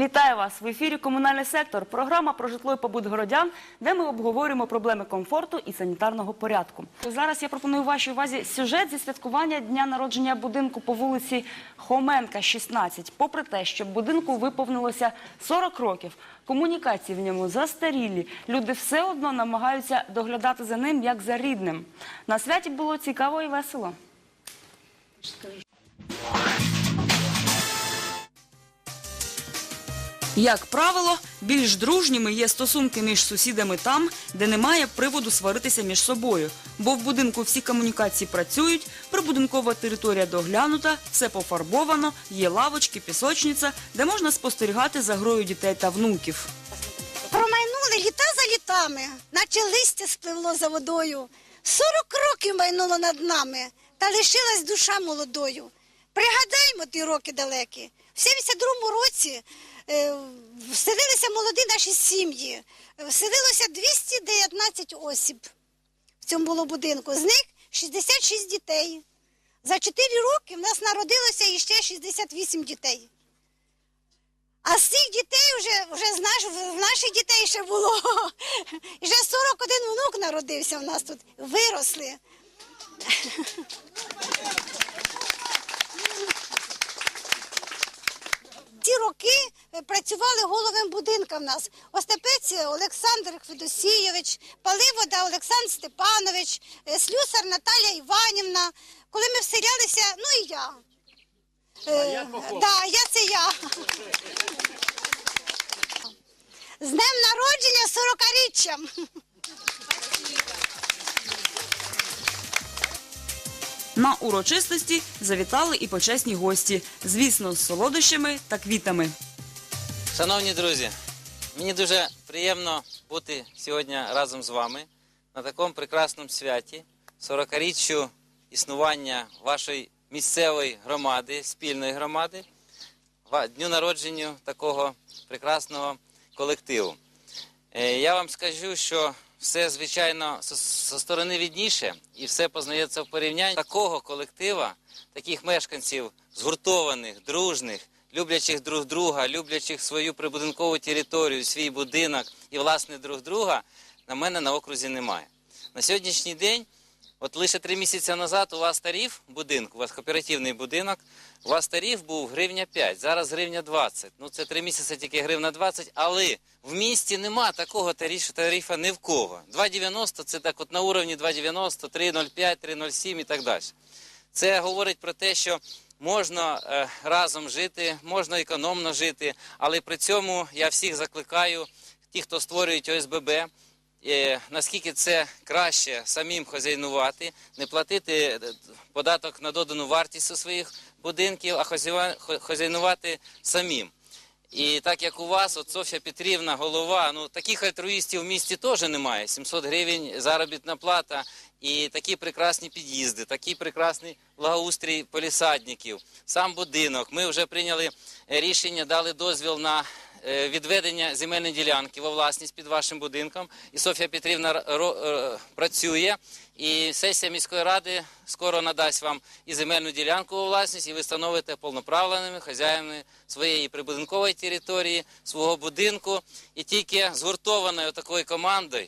Вітаю вас в ефірі Комунальний сектор. Програма про житло і побут городян, де ми обговорюємо проблеми комфорту і санітарного порядку. Зараз я пропоную вашій увазі сюжет зі святкування дня народження будинку по вулиці Хоменка, 16. Попри те, що будинку виповнилося 40 років, комунікації в ньому застарілі. Люди все одно намагаються доглядати за ним як за рідним. На святі було цікаво і весело. Як правило, більш дружніми є стосунки між сусідами там, де немає приводу сваритися між собою. Бо в будинку всі комунікації працюють, прибудинкова територія доглянута, все пофарбовано, є лавочки, пісочниця, де можна спостерігати за грою дітей та внуків. Промайнули літа за літами, наче листя спливло за водою. Сорок років майнуло над нами, та лишилась душа молодою. Пригадаймо ті роки далекі. В 72-му році вселилися молоді наші сім'ї. Вселилося 219 осіб в цьому було будинку. З них 66 дітей. За 4 роки в нас народилося іще 68 дітей. А з цих дітей вже, вже з наш, в наших дітей ще було. І вже 41 внук народився в нас тут. Виросли. Ті роки е, працювали головим будинка в нас. Остапець Олександр Федосійович, Паливода Олександр Степанович, е, слюсар Наталя Іванівна. Коли ми вселялися, ну і я. Е, да, я це я. З днем народження 40-річчям. На урочистості завітали і почесні гості, звісно, з солодощами та квітами. Шановні друзі, мені дуже приємно бути сьогодні разом з вами на такому прекрасному святі, 40-річчю існування вашої місцевої громади, спільної громади, дню народження такого прекрасного колективу. Е, Я вам скажу, що все, звичайно, зі сторони відніше, і все познається в порівнянні такого колектива, таких мешканців згуртованих, дружних, люблячих друг друга, люблячих свою прибудинкову територію, свій будинок і власне друг друга, на мене на окрузі немає. На сьогоднішній день, от лише три місяці назад, у вас тариф будинку, у вас кооперативний будинок, у вас тариф був гривня 5, зараз гривня 20. Ну це три місяці тільки гривня 20, але в місті нема такого тарифа ні в кого. 2,90 це так от на уровні 2,90, 3,05, 3,07 і так далі. Це говорить про те, що можна е, разом жити, можна економно жити, але при цьому я всіх закликаю, ті, хто створюють ОСББ, е, наскільки це краще самим хазяйнувати, не платити е, податок на додану вартість у своїх будинків, а хазяйнувати самим. І так як у вас, от Софія Петрівна, голова, ну таких альтруїстів в місті теж немає. 700 гривень заробітна плата і такі прекрасні під'їзди, такий прекрасний благоустрій полісадників, сам будинок. Ми вже прийняли рішення, дали дозвіл на відведення земельної ділянки во власність під вашим будинком. І Софія Петрівна е, працює. І сесія міської ради скоро надасть вам і земельну ділянку у власність, і ви становите повноправленими хазяїнами своєї прибудинкової території, свого будинку. І тільки згуртованою такою командою,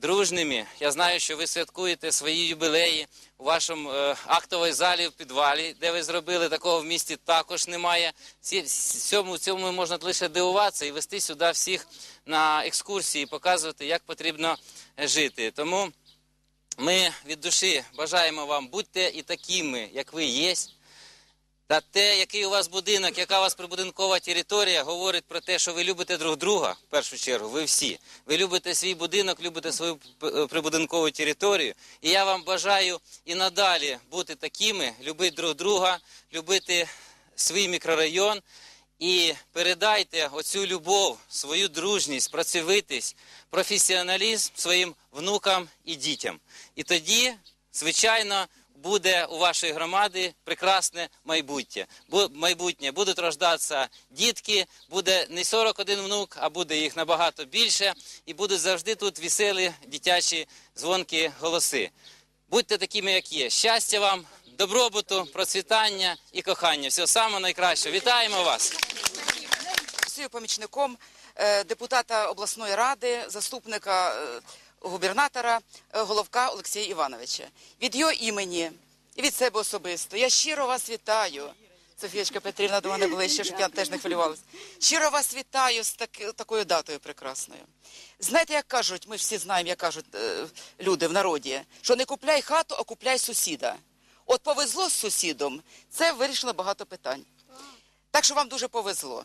дружними, я знаю, що ви святкуєте свої юбілеї у вашому е, актовій залі в підвалі, де ви зробили такого в місті також немає. Цьому, цьому можна лише дивуватися і вести сюди всіх на екскурсії, показувати, як потрібно жити. Тому ми від душі бажаємо вам, будьте і такими, як ви є. Та те, який у вас будинок, яка у вас прибудинкова територія, говорить про те, що ви любите друг друга, в першу чергу, ви всі. Ви любите свій будинок, любите свою прибудинкову територію. І я вам бажаю і надалі бути такими, любити друг друга, любити свій мікрорайон. І передайте оцю любов, свою дружність, працьовитість, професіоналізм своїм внукам і дітям. І тоді, звичайно, буде у вашої громади прекрасне майбутнє. Бу- майбутнє. Будуть рождатися дітки, буде не 41 внук, а буде їх набагато більше, і будуть завжди тут веселі дитячі дзвонкі голоси. Будьте такими, як є. Щастя вам, добробуту, процвітання і кохання. Всього самого найкращого. Вітаємо вас! помічником е, депутата обласної ради, заступника е, губернатора е, Головка Олексія Івановича. Від його імені і від себе особисто. Я щиро вас вітаю. Софієчка Петрівна до мене ближче, щоб я теж не хвилювалася. Щиро вас вітаю з таки- такою датою прекрасною. Знаєте, як кажуть, ми всі знаємо, як кажуть е, люди в народі, що не купляй хату, а купляй сусіда. От повезло з сусідом, це вирішило багато питань. Так що вам дуже повезло.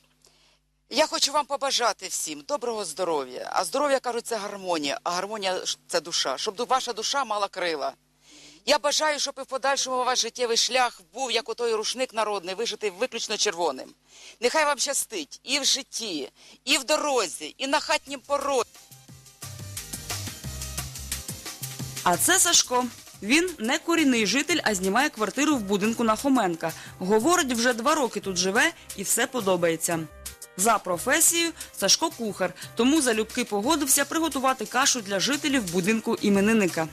Я хочу вам побажати всім доброго здоров'я. А здоров'я кажуть, це гармонія, а гармонія це душа, щоб ваша душа мала крила. Я бажаю, щоб і в подальшому ваш життєвий шлях був, як отой рушник народний, вишитий виключно червоним. Нехай вам щастить і в житті, і в дорозі, і на хатнім порозі. А це Сашко. Він не корінний житель, а знімає квартиру в будинку на Хоменка. Говорить, вже два роки тут живе і все подобається. За професією Сашко кухар, тому залюбки погодився приготувати кашу для жителів будинку іменинника.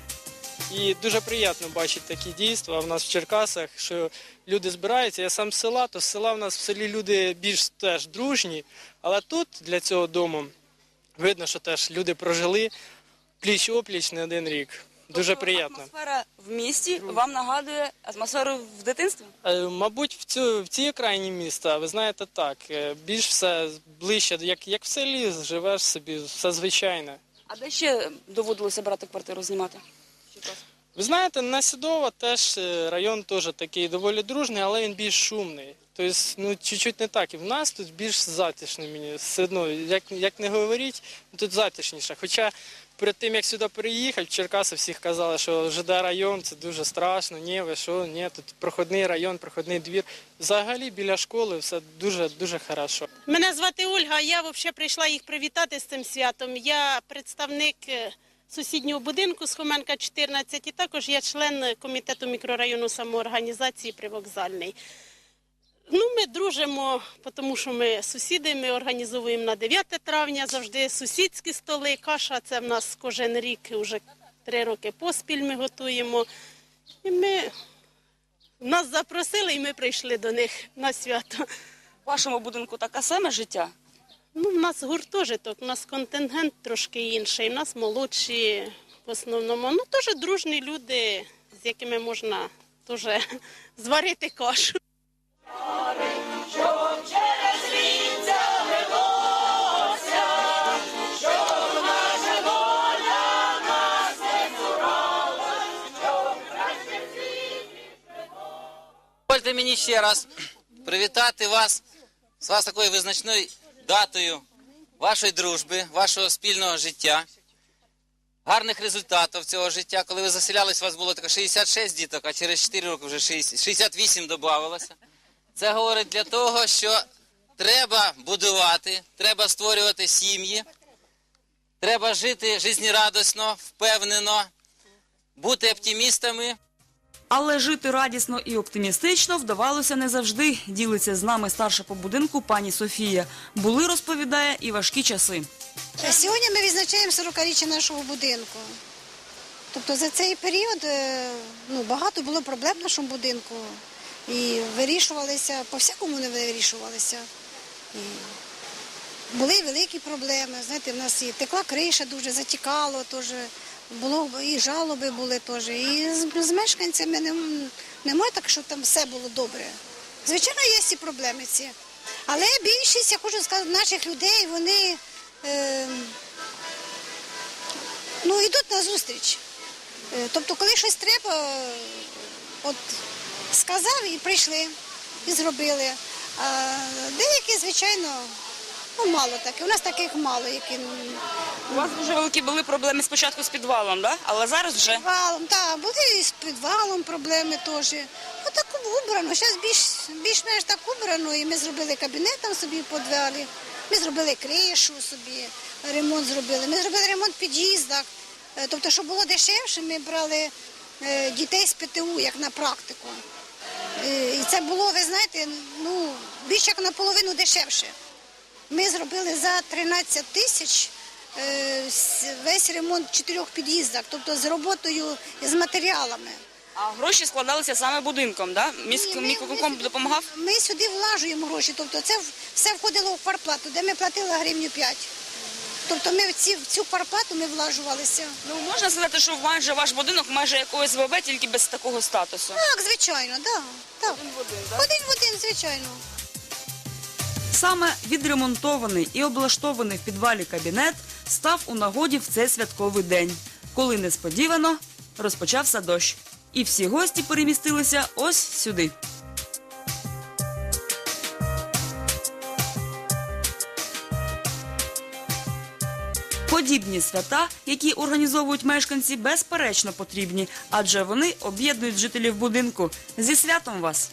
І дуже приємно бачити такі дійства в нас в Черкасах, що люди збираються. Я сам з села, то з села в нас в селі люди більш теж дружні, але тут для цього дому видно, що теж люди прожили пліч опліч не один рік. Дуже приємно. Атмосфера в місті вам нагадує атмосферу в дитинстві? Е, Мабуть, в цю в цій окраїні міста, ви знаєте, так е, більш все ближче, як, як в селі живеш собі, все звичайне. А де ще доводилося брати квартиру знімати? Ви знаєте, на Сідова теж е, район теж такий доволі дружний, але він більш шумний. Тобто, ну, чуть-чуть не так. І в нас тут більш затишно мені. Все одно, як, як не говоріть, тут затишніше. Хоча перед тим, як сюди переїхати, в Черкаси всіх казали, що ЖД район це дуже страшно, ні, ви що, ні, тут проходний район, проходний двір. Взагалі біля школи все дуже дуже хорошо. Мене звати Ольга. Я взагалі прийшла їх привітати з цим святом. Я представник е, сусіднього будинку з Хоменка 14 і також я член комітету мікрорайону самоорганізації Привокзальний. Ну, ми дружимо, тому що ми сусіди, ми організовуємо на 9 травня завжди сусідські столи. Каша це в нас кожен рік, вже три роки поспіль ми готуємо. І ми нас запросили, і ми прийшли до них на свято. В вашому будинку таке саме життя? Ну, у нас гуртожиток, у нас контингент трошки інший, у нас молодші в основному. Ну, теж дружні люди, з якими можна теж зварити кашу. Дозвольте мені ще раз привітати вас з вас такою визначною датою вашої дружби, вашого спільного життя, гарних результатів цього життя. Коли ви заселялись, у вас було таке 66 діток, а через 4 роки вже 60 68 додавалося. Це говорить для того, що треба будувати, треба створювати сім'ї, треба жити жизнерадісно, впевнено, бути оптимістами. Але жити радісно і оптимістично вдавалося не завжди. Ділиться з нами старша по будинку пані Софія. Були, розповідає, і важкі часи. Сьогодні ми відзначаємо 40-річчя нашого будинку. Тобто за цей період е, ну, багато було проблем в нашому будинку. І вирішувалися, по-всякому не вирішувалися. І були великі проблеми. Знаєте, в нас і текла криша дуже затікало, теж було і жалоби були теж. І з, з мешканцями не, немає так, що там все було добре. Звичайно, є ці проблеми ці. Але більшість, я хочу сказати, наших людей, вони е, ну, йдуть на зустріч. Е, Тобто, коли щось треба, от сказав і прийшли, і зробили. А деякі, звичайно, ну мало таке. У нас таких мало, які У вас дуже великі були проблеми спочатку з підвалом, да? але зараз вже підвалом, так, були і з підвалом проблеми теж. Ну так убрано. Зараз більш, більш-менш так убрано, і ми зробили кабінет там собі в підвалі. Ми зробили кришу собі, ремонт зробили. Ми зробили ремонт в під'їздах. Е, Тобто, щоб було дешевше, ми брали е, дітей з ПТУ, як на практику. Е, І це було, ви знаєте, ну, більше як наполовину дешевше. Ми зробили за 13 тисяч е, весь ремонт чотирьох під'їздах, тобто з роботою з матеріалами. А гроші складалися саме будинком, да? Міськ, міськвиконком допомагав? Ми сюди влажуємо гроші, тобто це все входило в парплату, де ми платили гривню 5. Тобто ми в, ці, в цю парплату ми влажувалися. Ну можна сказати, що майже ваш будинок майже як ОСББ, тільки без такого статусу. Так, звичайно, да, так. Один в один, да? Один в один, звичайно. Саме відремонтований і облаштований в підвалі кабінет став у нагоді в цей святковий день, коли несподівано розпочався дощ. І всі гості перемістилися ось сюди. Подібні свята, які організовують мешканці, безперечно потрібні, адже вони об'єднують жителів будинку. Зі святом вас!